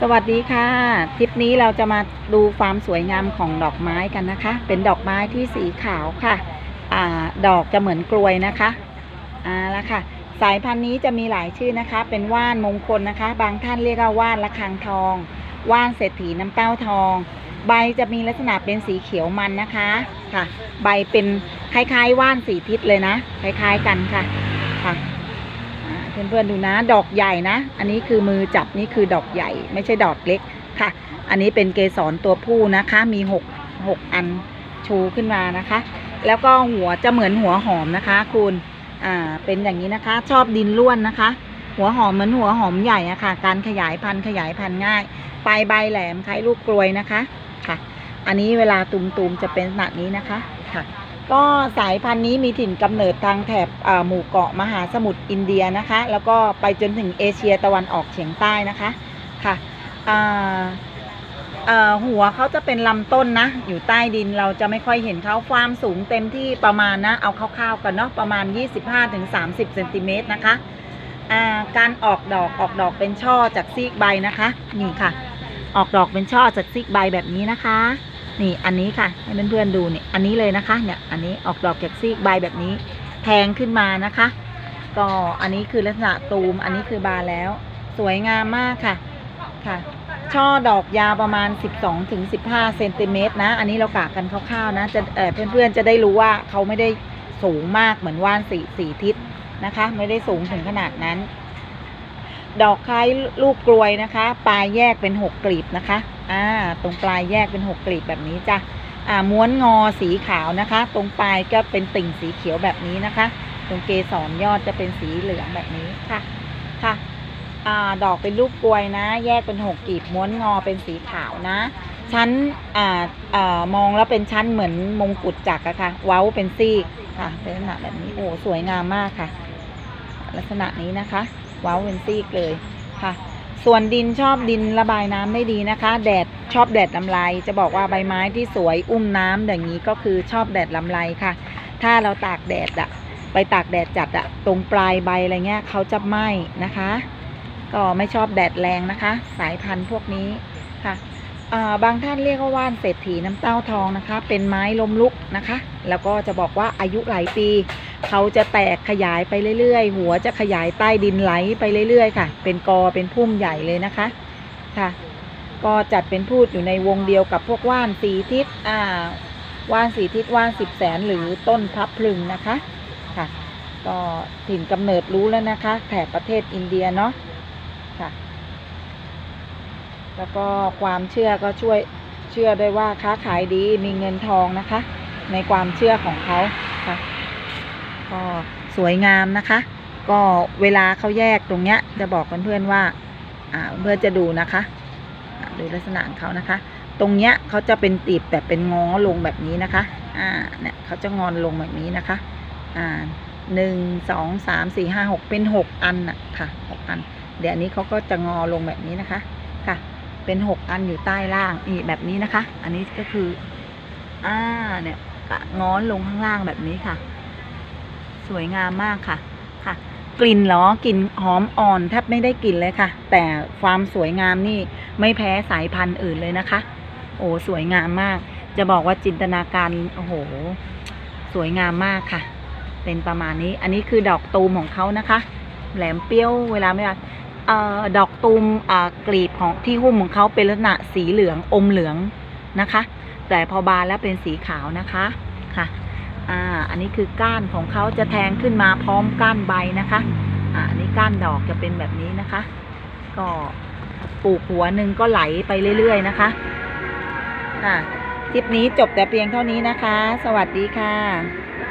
สวัสดีค่ะทริปนี้เราจะมาดูความสวยงามของดอกไม้กันนะคะ เป็นดอกไม้ที่สีขาวค่ะอ่าดอกจะเหมือนกลวยนะคะอ่าแล้วค่ะ สายพันธุ์นี้จะมีหลายชื่อนะคะ เป็นว่านมงคลนะคะ บางท่านเรียกว่าว่านระฆังทอง ว่านเศรษฐีน้ำเต้าทอง ใบจะมีลักษณะเป็นสีเขียวมันนะคะค่ะ ใบเป็นคล้ายๆ ว่านสีทิศเลยนะ คล้ายๆกันค่ะค่ะ เพื่อนๆดูนะ ดอกใหญ่นะ อันนี้คือมือจับนี่คือดอกใหญ่ ไม่ใช่ดอกเล็กค่ะ อันนี้เป็นเกสรตัวผู้นะคะ มีหกหกอันชูขึ้นมานะคะ แล้วก็หัวจะเหมือนหัวหอมนะคะ คุณอ่าเป็นอย่างนี้นะคะ ชอบดินร่วนนะคะ หัวหอมเหมือนหัวหอมใหญ่อะค่ะ การขยายพันธุ์ขยายพันธุ์ง่ายปลายใบแหลมคล้ายลูกกลวยนะคะค่ะ อันนี้เวลาตุมๆจะเป็นลักษณะนี้นะคะค่ะ ก็สายพันธุ์นี้มีถิ่นกำเนิดทางแถบหมู่เกาะมหาสมุทรอินเดียนะคะ แล้วก็ไปจนถึงเอเชียตะวันออกเฉียงใต้นะคะค่ะหัวเขาจะเป็นลำต้นนะ อยู่ใต้ดินเราจะไม่ค่อยเห็นเขาความสูงเต็มที่ประมาณนะ เอาคร่าวๆกันเนาะประมาณ 25-30เซนติเมตรนะคะาการออกดอกออกดอกเป็นช่อจากซีกใบนะคะ นี่ค่ะ ออกดอกเป็นช่อจากซีกใบแบบนี้นะคะ นี่อันนี้ค่ะ ให้เพื่อนๆดูนี่อันนี้เลยนะคะเนี่ยอันนี้ออกดอกจากซีกใบแบบนี้แทงขึ้นมานะคะ ก็อันนี้คือลักษณะตูม อันนี้คือบานแล้ว สวยงามมากค่ะค่ะ ช่อดอกยาวประมาณ 12ถึง15เซนติเมตรนะ อันนี้เรากะกันคร่าวๆนะจะเออเพื่อนๆจะได้รู้ว่าเขาไม่ได้สูงมากเหมือนว่านสีสีทิศนะคะ ไม่ได้สูงถึงขนาดนั้น ดอกคล้ายลูกกลวยนะคะ ปลายแยกเป็นหกกลีบนะคะ อ่าตรงปลายแยกเป็นหกกลีบแบบนี้จ้ะอ่าม้วนงอสีขาวนะคะ ตรงปลายก็เป็นติ่งสีเขียวแบบนี้นะคะ ตรงเกสรยอดจะเป็นสีเหลืองแบบนี้ค่ะค่ะอ่าดอกเป็นลูกกลวยนะ แยกเป็นหกกลีบม้วนงอเป็นสีขาวนะชั้นอ่าอ่ามองแล้วเป็นชั้นเหมือนมงกุฎจักรอะค่ะ เว้าเป็นซีกค่ะเป็นลักษณะแบบนี้โอ้สวยงามมากค่ะ ลักษณะนี้นะคะ เว้าเป็นซีกเลยค่ะ ส่วนดินชอบดินระบายน้ำได้ดีนะคะ แดดชอบแดดลำไรจะบอกว่าใบไม้ที่สวยอุ้มน้ำอย่างนี้ก็คือชอบแดดลำไรค่ะ ถ้าเราตากแดดอะไปตากแดดจัดอะตรงปลายใบอะไรเงี้ยเขาจะไหม้นะคะ ก็ไม่ชอบแดดแรงนะคะ สายพันธุ์พวกนี้ค่ะ บางท่านเรียกว่าว่านเศรษฐีน้ำเต้าทองนะคะ เป็นไม้ลมลุกนะคะ แล้วก็จะบอกว่าอายุหลายปี เขาจะแตกขยายไปเรื่อยๆ หัวจะขยายใต้ดินไหลไปเรื่อยๆ ค่ะ เป็นกอเป็นพุ่มใหญ่เลยนะคะค่ะ ก็จัดเป็นพูดอยู่ในวงเดียวกับพวกว่านสีทิศอ่าว่านสีทิศว่านสิบแสนหรือต้นพับพลึงนะคะค่ะ ก็ถิ่นกำเนิดรู้แล้วนะคะ แถบประเทศอินเดียเนาะ แล้วก็ความเชื่อก็ช่วยเชื่อด้วยว่าค้าขายดีมีเงินทองนะคะ ในความเชื่อของเขาค่ะก็สวยงามนะคะ ก็เวลาเขาแยกตรงเนี้ยจะบอกเพื่อนๆว่าอ่าเพื่อจะดูนะคะดูลักษณะของเขานะคะ ตรงเนี้ยเขาจะเป็นตีบแต่เป็นงอลงแบบนี้นะคะอ่าเนี่ยเขาจะงอนลงแบบนี้นะคะอ่าหนึ่งสองสามสี่ห้าหกเป็นหกอันน่ะค่ะหกอัน เดี๋ยวอันนี้เขาก็จะงอลงแบบนี้นะคะค่ะ เป็นหกอันอยู่ใต้ล่างนี่แบบนี้นะคะ อันนี้ก็คือ อ่าเนี่ยงอนลงข้างล่างแบบนี้ค่ะ สวยงามมากค่ะค่ะ กลิ่นเหรอกลิ่นหอมอ่อนแทบไม่ได้กลิ่นเลยค่ะ แต่ความสวยงามนี่ไม่แพ้สายพันธุ์อื่นเลยนะคะ โอ้สวยงามมาก จะบอกว่าจินตนาการโอ้โห สวยงามมากค่ะ เป็นประมาณนี้ อันนี้คือดอกตูมของเขานะคะ แหลมเปรี้ยวเวลาไม่ว่า ออดอกตูมกลีบของที่หุ้มของเขาเป็นลักษณะสีเหลืองอมเหลืองนะคะ แต่พอบานแล้วเป็นสีขาวนะคะค่ะอ่าอันนี้คือก้านของเขาจะแทงขึ้นมาพร้อมก้านใบนะคะอ่าอันนี้ก้านดอกจะเป็นแบบนี้นะคะ ก็ปลูกหัวหนึ่งก็ไหลไปเรื่อยๆนะคะค่ะคลิปนี้จบแต่เพียงเท่านี้นะคะ สวัสดีค่ะ